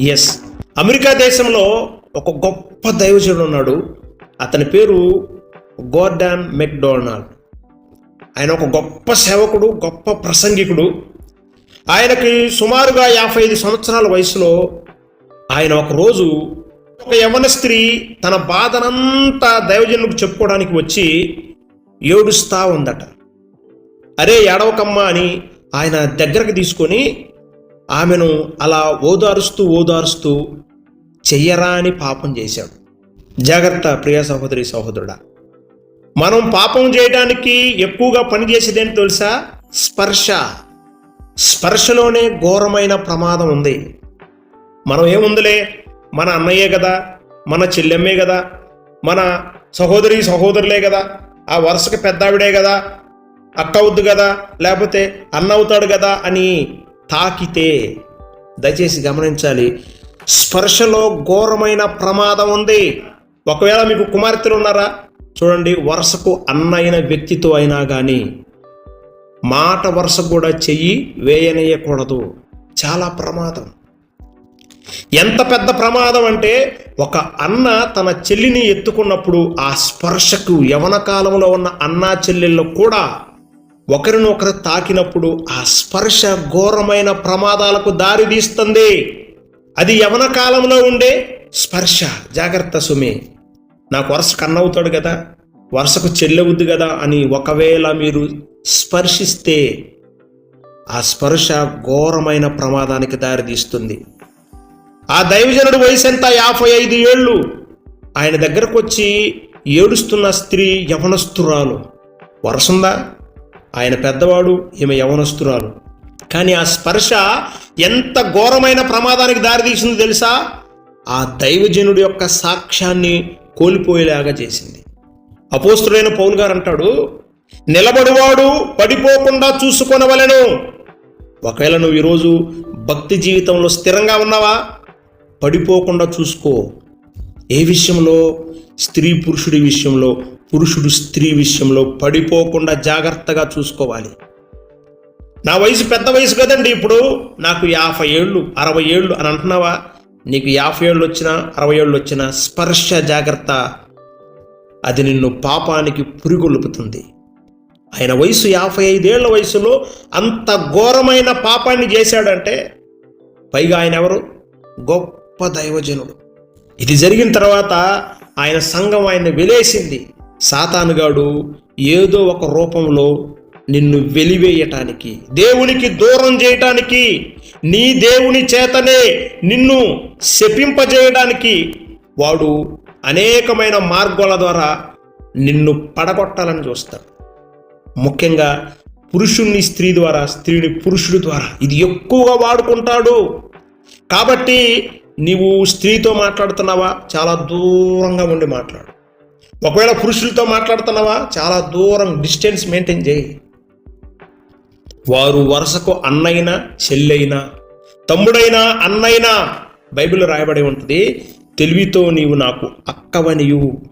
Yes America దేశంలో ఒక గొప్ప దైవజనుడు ఉన్నాడు. అతని పేరు గోర్డాన్ మెక్డొనాల్డ్. ఆయన ఒక గొప్ప సేవకుడు గొప్ప ప్రసంగికుడు. ఆయనకి సుమారుగా యాభై ఐదు సంవత్సరాల వయసులో ఆయన ఒక రోజు ఒక యవన స్త్రీ తన బాధనంతా దైవజనులకు చెప్పుకోవడానికి వచ్చి ఏడుస్తా ఉందట. అరే ఏడవకమ్మ అని ఆయన దగ్గరకు తీసుకొని ఆమెను అలా ఓదారుస్తూ ఓదారుస్తూ చెయ్యరా అని పాపం చేశాడు. జాగ్రత్త ప్రియ సహోదరి సహోదరుడా. మనం పాపం చేయడానికి ఎక్కువగా పనిచేసేది ఏంటి తెలుసా? స్పర్శ. స్పర్శలోనే ఘోరమైన ప్రమాదం ఉంది. మనం ఏముందిలే? మన అన్నయ్యే కదా మన చెల్లెమ్మే కదా మన సహోదరి సహోదరులే కదా ఆ వరుసకి పెద్దావిడే కదా అక్క అవుద్దు కదా లేకపోతే అన్న అవుతాడు కదా అని తాకితే దయచేసి గమనించాలి స్పర్శలో ఘోరమైన ప్రమాదం ఉంది. ఒకవేళ మీకు కుమార్తెలు ఉన్నారా? చూడండి వరుసకు అన్న వ్యక్తితో అయినా కానీ మాట వరుస కూడా చెయ్యి వేయనేయకూడదు. చాలా ప్రమాదం. ఎంత పెద్ద ప్రమాదం అంటే ఒక అన్న తన చెల్లిని ఎత్తుకున్నప్పుడు ఆ స్పర్శకు యవన కాలంలో ఉన్న అన్నా చెల్లెళ్ళు కూడా ఒకరినొకరు తాకినప్పుడు ఆ స్పర్శ ఘోరమైన ప్రమాదాలకు దారితీస్తుంది అది యవన కాలంలో ఉండే స్పర్శ. జాగ్రత్త సుమి. నాకు వరుస కన్నవుతాడు కదా. వరుసకు చెల్లెవుద్ది కదా అని ఒకవేళ మీరు స్పర్శిస్తే ఆ స్పర్శ ఘోరమైన ప్రమాదానికి దారితీస్తుంది ఆ దైవజనుడు వయసు ఎంత? యాభై ఐదు ఏళ్ళు. ఆయన దగ్గరకు వచ్చి ఏడుస్తున్న స్త్రీ యవనస్తురాలు. వరసుందా ఆయన పెద్దవాడు ఈమె యవనస్తురాలు. కానీ ఆ స్పర్శ ఎంత ఘోరమైన ప్రమాదానికి దారితీసింది తెలుసా? ఆ దైవజనుడి యొక్క సాక్ష్యాన్ని కోల్పోయేలాగా చేసింది. అపోస్తుడైన పౌల్ గారు అంటాడు నిలబడివాడు పడిపోకుండా చూసుకొనవలను. ఒకవేళ నువ్వు ఈరోజు భక్తి జీవితంలో స్థిరంగా ఉన్నావా? పడిపోకుండా చూసుకో. ఏ విషయంలో? స్త్రీ పురుషుడి విషయంలో పురుషుడు స్త్రీ విషయంలో పడిపోకుండా జాగ్రత్తగా చూసుకోవాలి. నా వయసు పెద్ద వయసు కదండి ఇప్పుడు. నాకు యాభై ఏళ్ళు అరవై ఏళ్ళు అని అంటున్నావా? నీకు యాభై ఏళ్ళు వచ్చినా అరవై ఏళ్ళు వచ్చినా స్పర్శ జాగ్రత్త. అది నిన్ను పాపానికి పురిగొల్పుతుంది. ఆయన వయసు యాభై ఐదేళ్ళ వయసులో అంత ఘోరమైన పాపాన్ని చేశాడంటే పైగా ఆయన ఎవరు? గొప్ప దైవజనుడు. ఇది జరిగిన తర్వాత ఆయన సంఘం ఆయన వెలేసింది. సాతానుగాడు ఏదో ఒక రూపంలో నిన్ను వెలివేయటానికి దేవునికి దూరం చేయటానికి నీ దేవుని చేతనే నిన్ను శపింపజేయడానికి వాడు అనేకమైన మార్గాల ద్వారా నిన్ను పడగొట్టాలని చూస్తాడు. ముఖ్యంగా పురుషుణ్ణి స్త్రీ ద్వారా స్త్రీని పురుషుడి ద్వారా ఇది ఎక్కువగా వాడుకుంటాడు. కాబట్టి నీవు స్త్రీతో మాట్లాడుతున్నావా? చాలా దూరంగా ఉండి మాట్లాడు. ఒకవేళ పురుషులతో మాట్లాడుతున్నావా? చాలా దూరం డిస్టెన్స్ మెయింటైన్ చేయి. వారు వరుసకు అన్నైనా చెల్లైనా తమ్ముడైనా అన్నైనా బైబిల్ రాయబడి ఉంటుంది తెలివితో నీవు నాకు అక్కవనియు.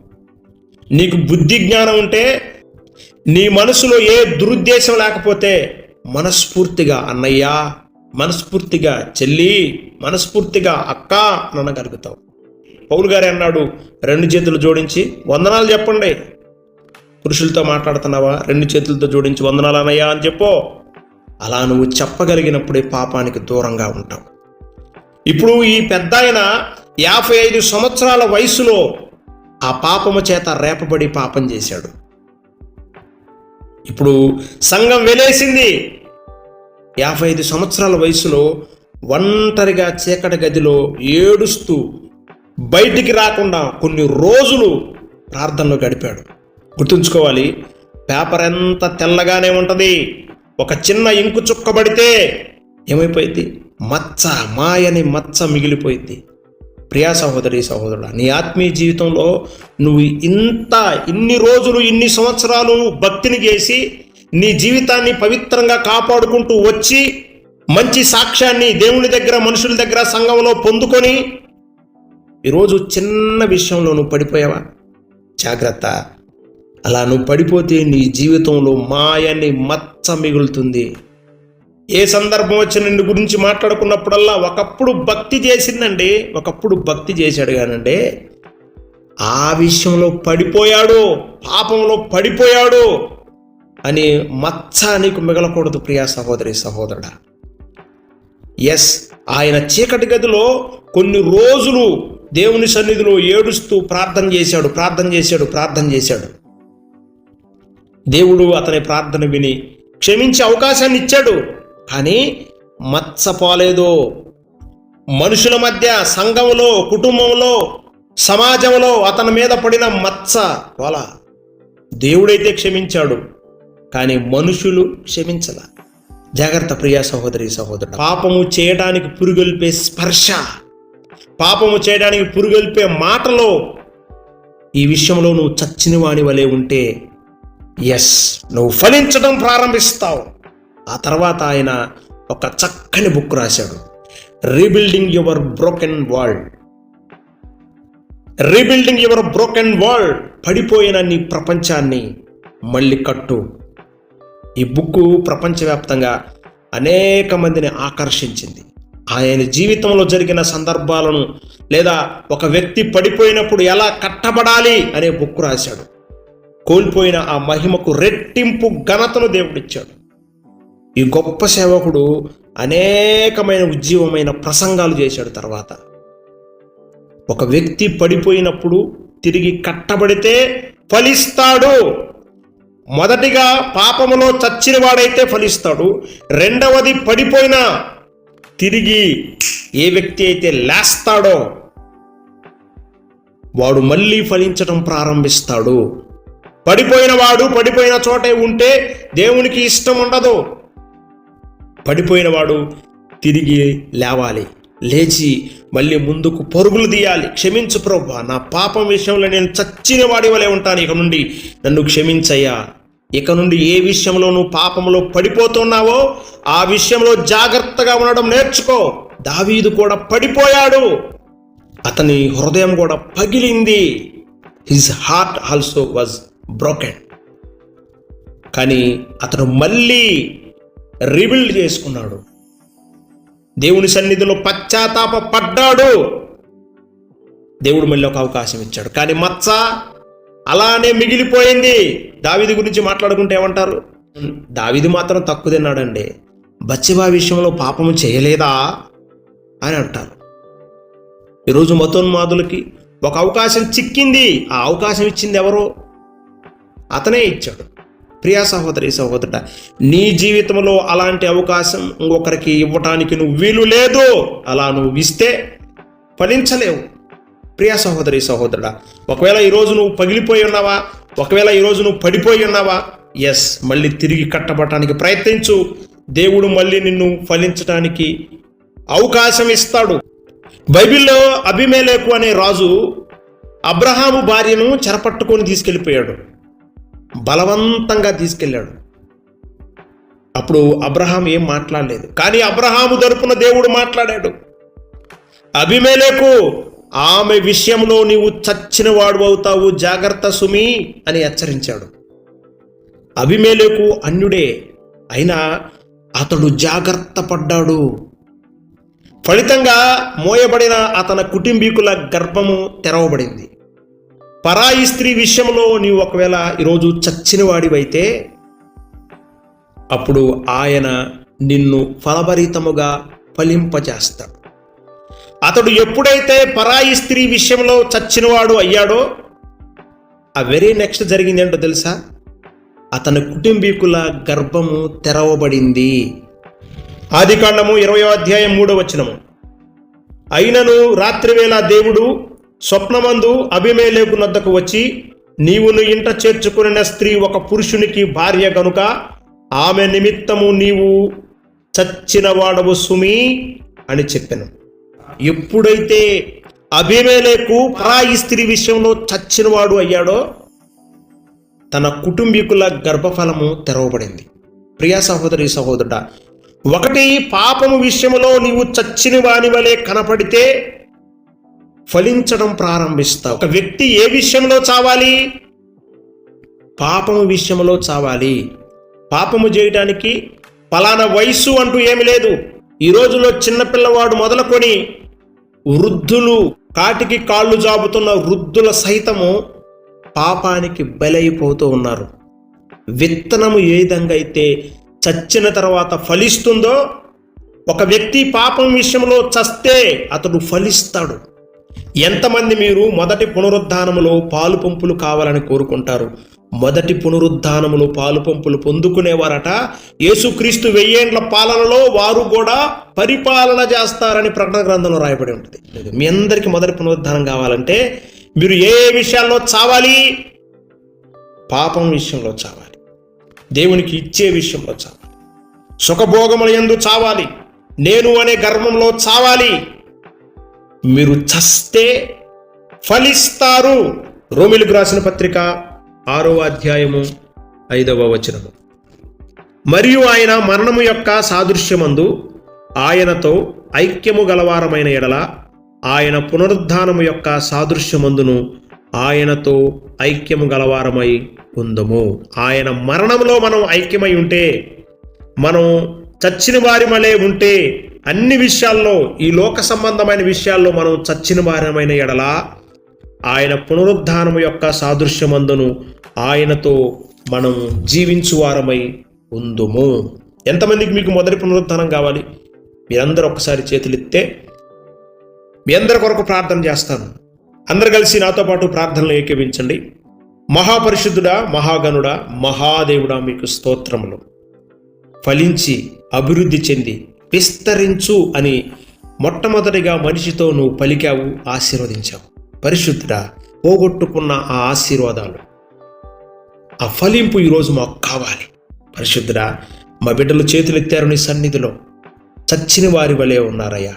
నీకు బుద్ధి జ్ఞానం ఉంటే నీ మనసులో ఏ దురుద్దేశం లేకపోతే మనస్ఫూర్తిగా అన్నయ్యా మనస్ఫూర్తిగా చెల్లి మనస్ఫూర్తిగా అక్క అనగలుగుతావు. పౌలు గారే అన్నాడు రెండు చేతులు జోడించి వందనాలు చెప్పండి. పురుషులతో మాట్లాడుతున్నావా? రెండు చేతులతో జోడించి వందనాలు అనయ్యా అని చెప్పో. అలా నువ్వు చెప్పగలిగినప్పుడే పాపానికి దూరంగా ఉంటావు. ఇప్పుడు ఈ పెద్ద ఆయన యాభై ఐదు సంవత్సరాల వయసులో ఆ పాపము చేత రేపబడి పాపం చేశాడు. ఇప్పుడు సంఘం వెలేసింది. యాభై ఐదు సంవత్సరాల వయసులో ఒంటరిగా చీకటి గదిలో ఏడుస్తూ బయటికి రాకుండా కొన్ని రోజులు ప్రార్థనలో గడిపాడు. గుర్తుంచుకోవాలి పేపర్ ఎంత తెల్లగానే ఉంటుంది. ఒక చిన్న ఇంకు చుక్కబడితే ఏమైపోయింది? మచ్చ మాయని మచ్చ మిగిలిపోయింది. ప్రియా సహోదరి సహోదరుడు నీ ఆత్మీయ జీవితంలో నువ్వు ఇంత ఇన్ని రోజులు ఇన్ని సంవత్సరాలు భక్తిని చేసి నీ జీవితాన్ని పవిత్రంగా కాపాడుకుంటూ వచ్చి మంచి సాక్ష్యాన్ని దేవుని దగ్గర మనుషుల దగ్గర సంఘంలో పొందుకొని ఈరోజు చిన్న విషయంలో నువ్వు పడిపోయావా? జాగ్రత్త. అలా నువ్వు పడిపోతే నీ జీవితంలో మాయని మచ్చ మిగులుతుంది. ఏ సందర్భం వచ్చి నిన్ను గురించి మాట్లాడుకున్నప్పుడల్లా ఒకప్పుడు భక్తి చేసిందండి ఒకప్పుడు భక్తి చేశాడు కానండి ఆ విషయంలో పడిపోయాడు పాపంలో పడిపోయాడు అని మచ్చ నీకు మిగలకూడదు ప్రియా సహోదరి సహోదరుడా. ఎస్ ఆయన చీకటి గదిలో కొన్ని రోజులు దేవుని సన్నిధిలో ఏడుస్తూ ప్రార్థన చేశాడు ప్రార్థన చేశాడు ప్రార్థన చేశాడు. దేవుడు అతని ప్రార్థన విని క్షమించే అవకాశాన్ని ఇచ్చాడు. కానీ మత్సపోలేదో మనుషుల మధ్య సంఘంలో కుటుంబంలో సమాజంలో అతని మీద పడిన మత్స పోల దేవుడైతే క్షమించాడు. కానీ మనుషులు క్షమించల. జాగ్రత్త ప్రియా సహోదరి సహోదరు పాపము చేయడానికి పురుగొల్పే స్పర్శ. పాపము చేయడానికి పురుగొల్పే మాటలో ఈ విషయంలో నువ్వు చచ్చిన వాణి వలె ఉంటే ఎస్ నువ్వు ఫలించడం ప్రారంభిస్తావు. ఆ తర్వాత ఆయన ఒక చక్కని బుక్ రాశాడు. Rebuilding your broken world rebuilding your broken world పడిపోయిన నీ ప్రపంచాన్ని మళ్ళీ కట్టు. ఈ బుక్ ప్రపంచవ్యాప్తంగా అనేక మందిని ఆకర్షించింది. ఆయన జీవితంలో జరిగిన సందర్భాలను లేదా ఒక వ్యక్తి పడిపోయినప్పుడు ఎలా కట్టబడాలి అనే బుక్ రాశాడు. కోల్పోయిన ఆ మహిమకు రెట్టింపు ఘనతను దేవుడిచ్చాడు. ఈ గొప్ప సేవకుడు అనేకమైన ఉజ్జీవమైన ప్రసంగాలు చేశాడు తర్వాత. ఒక వ్యక్తి పడిపోయినప్పుడు తిరిగి కట్టబడితే ఫలిస్తాడు. మొదటిగా పాపములో చచ్చిన వాడైతే ఫలిస్తాడు. రెండవది పడిపోయిన తిరిగి ఏ వ్యక్తి అయితే లేస్తాడో వాడు మళ్ళీ ఫలించడం ప్రారంభిస్తాడు. పడిపోయిన వాడు పడిపోయిన చోటే ఉంటే దేవునికి ఇష్టం ఉండదు. పడిపోయిన వాడు తిరిగి లేవాలి. లేచి మళ్ళీ ముందుకు పరుగులు తీయాలి. క్షమించు ప్రభా నా పాపం విషయంలో నేను చచ్చిన వాడి వలె ఉంటాను. ఇక నుండి నన్ను క్షమించయ్యా. ఇక నుండి ఏ విషయంలో నువ్వు పాపంలో పడిపోతున్నావో ఆ విషయంలో జాగ్రత్తగా ఉండడం నేర్చుకో. దావీదు కూడా పడిపోయాడు. అతని హృదయం కూడా పగిలింది. His heart also was broken కానీ అతను మళ్ళీ రిబిల్డ్ చేసుకున్నాడు. దేవుని సన్నిధిలో పశ్చాత్తాప పడ్డాడు దేవుడు మళ్ళీ ఒక అవకాశం ఇచ్చాడు. కానీ మచ్చ అలానే మిగిలిపోయింది. దావిది గురించి మాట్లాడుకుంటే ఏమంటారు? దావిది మాత్రం తక్కువ తిన్నాడండి. బచ్చిబా విషయంలో పాపము చేయలేదా? అని అంటారు. ఈరోజు మతోన్మాదులకి ఒక అవకాశం చిక్కింది. ఆ అవకాశం ఇచ్చింది ఎవరో? అతనే ఇచ్చాడు. ప్రియా సహోదరి సహోదరుడ నీ జీవితంలో అలాంటి అవకాశం ఇంకొకరికి ఇవ్వటానికి నువ్వు వీలు లేదు. అలా నువ్వు ఇస్తే ఫలించలేవు. ప్రియ సహోదరి సహోదరుడా ఒకవేళ ఈరోజు నువ్వు పగిలిపోయి ఉన్నావా? ఒకవేళ ఈరోజు నువ్వు పడిపోయి ఉన్నావా? ఎస్ మళ్ళీ తిరిగి కట్టబడటానికి ప్రయత్నించు. దేవుడు మళ్ళీ నిన్ను ఫలించడానికి అవకాశం ఇస్తాడు. బైబిల్లో అభిమేలేకు అనే రాజు అబ్రహాము భార్యను చెరపట్టుకొని తీసుకెళ్ళిపోయాడు. బలవంతంగా తీసుకెళ్ళాడు. అప్పుడు అబ్రహాం ఏం మాట్లాడలేదు. కానీ అబ్రహాము తరపున దేవుడు మాట్లాడాడు. అభిమేలేకు ఆమె విషయంలో నీవు చచ్చిన వాడు అవుతావు. జాగ్రత్త సుమి అని హెచ్చరించాడు. అభిమేలకు అన్యుడే అయినా అతడు జాగ్రత్త పడ్డాడు. ఫలితంగా మోయబడిన అతని కుటుంబీకుల గర్భము తెరవబడింది. పరాయి స్త్రీ విషయంలో నీవు ఒకవేళ ఈరోజు చచ్చిన వాడివైతే అప్పుడు ఆయన నిన్ను ఫలభరితముగా ఫలింపజేస్తాడు. అతడు ఎప్పుడైతే పరాయి స్త్రీ విషయంలో చచ్చినవాడు అయ్యాడో ఆ వెరీ నెక్స్ట్ జరిగింది ఏంటో తెలుసా? అతని కుటుంబీకుల గర్భము తెరవబడింది. ఆదికాండము ఇరవయో అధ్యాయం మూడో వచనము. అయినను రాత్రివేళ దేవుడు స్వప్నమందు అభిమేలేకు నద్దకు వచ్చి నీవును ఇంట చేర్చుకున్న స్త్రీ ఒక పురుషునికి భార్య గనుక ఆమె నిమిత్తము నీవు చచ్చిన వాడవు సుమి అని చెప్పాను. ఎప్పుడైతే అభిమేలకు పరాయి స్త్రీ విషయంలో చచ్చినవాడు అయ్యాడో తన కుటుంబీకుల గర్భఫలము తెరవబడింది. ప్రియా సహోదరి సహోదరుడ ఒకటి పాపము విషయంలో నీవు చచ్చిన వాని వలె కనపడితే ఫలించడం ప్రారంభిస్తావు. ఒక వ్యక్తి ఏ విషయంలో చావాలి? పాపము విషయంలో చావాలి. పాపము చేయడానికి పలానా వయస్సు అంటూ ఏమి లేదు. ఈ రోజులో చిన్నపిల్లవాడు మొదలుకొని వృద్ధులు కాటికి కాళ్ళు జాబుతున్న వృద్ధుల సైతము పాపానికి బలైపోతూ ఉన్నారు. విత్తనము ఏ విధంగా అయితే చచ్చిన తర్వాత ఫలిస్తుందో ఒక వ్యక్తి పాపం విషయంలో చస్తే అతడు ఫలిస్తాడు. ఎంతమంది మీరు మొదటి పునరుద్ధానములో పాలు పంపులు కావాలని కోరుకుంటారు? మొదటి పునరుద్ధానములో పాలు పంపులు పొందుకునేవారట. యేసుక్రీస్తు వెయ్యేండ్ల పాలనలో వారు కూడా పరిపాలన చేస్తారని ప్రకటన గ్రంథంలో రాయబడి ఉంటుంది. మీ అందరికీ మొదటి పునరుద్ధానం కావాలంటే మీరు ఏ విషయాల్లో చావాలి? పాపం విషయంలో చావాలి. దేవునికి ఇచ్చే విషయంలో చావాలి. సుఖభోగముల ఎందు చావాలి. నేను అనే గర్వంలో చావాలి. మీరు చస్తే ఫలిస్తారు. రోమిలకు రాసిన పత్రిక ఆరో అధ్యాయము ఐదవ వచనము. మరియు ఆయన మరణము యొక్క సాదృశ్యమందు ఆయనతో ఐక్యము గలవారమైన ఎడల ఆయన పునరుద్ధానము యొక్క సాదృశ్యమందును ఆయనతో ఐక్యము గలవారమై ఉందము. ఆయన మరణంలో మనం ఐక్యమై ఉంటే మనం చచ్చిన వారి మలే ఉంటే అన్ని విషయాల్లో ఈ లోక సంబంధమైన విషయాల్లో మనం చచ్చిన వారమైన ఎడల ఆయన పునరుద్ధానం యొక్క సాదృశ్యమందును ఆయనతో మనం జీవించువారమై ఉందుము. ఎంతమందికి మీకు మొదటి పునరుద్ధానం కావాలి? మీరందరూ ఒక్కసారి చేతులెత్తే మీ అందరి కొరకు ప్రార్థన చేస్తాను. అందరు కలిసి నాతో పాటు ప్రార్థనలు ఏకీవించండి మహాపరిశుద్ధుడా మహాగణుడా మహాదేవుడా మీకు స్తోత్రములు. ఫలించి అభివృద్ధి చెంది విస్తరించు అని మొట్టమొదటిగా మనిషితో నువ్వు పలికావు ఆశీర్వదించావు. పరిశుద్ధుడా పోగొట్టుకున్న ఆ ఆశీర్వాదాలు. ఆ ఫలింపు ఈరోజు మాకు కావాలి. పరిశుద్ధుడా మా బిడ్డలు చేతులెత్తారు నీ సన్నిధిలో. చచ్చిన వారి వలె ఉన్నారయ్యా.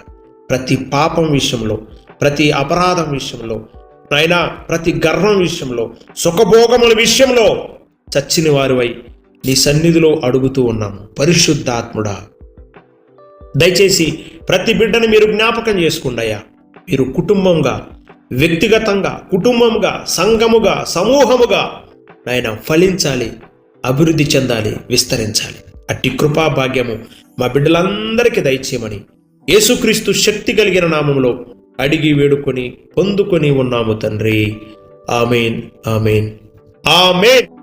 ప్రతి పాపం విషయంలో ప్రతి అపరాధం విషయంలో నాయనా ప్రతి గర్వం విషయంలో సుఖభోగముల విషయంలో చచ్చిన వారివై నీ సన్నిధిలో అడుగుతూ ఉన్నాము. పరిశుద్ధాత్ముడా దయచేసి ప్రతి బిడ్డను మీరు జ్ఞాపకం చేసుకుండయ్యా మీరు కుటుంబంగా వ్యక్తిగతంగా కుటుంబంగా సంఘముగా సమూహముగా నాయన ఫలించాలి అభివృద్ధి చెందాలి విస్తరించాలి. అట్టి కృపా భాగ్యము మా బిడ్డలందరికీ దయచేయమని యేసుక్రీస్తు శక్తి కలిగిన నామంలో అడిగి వేడుకొని పొందుకొని ఉన్నాము తండ్రి. Amen amen amen.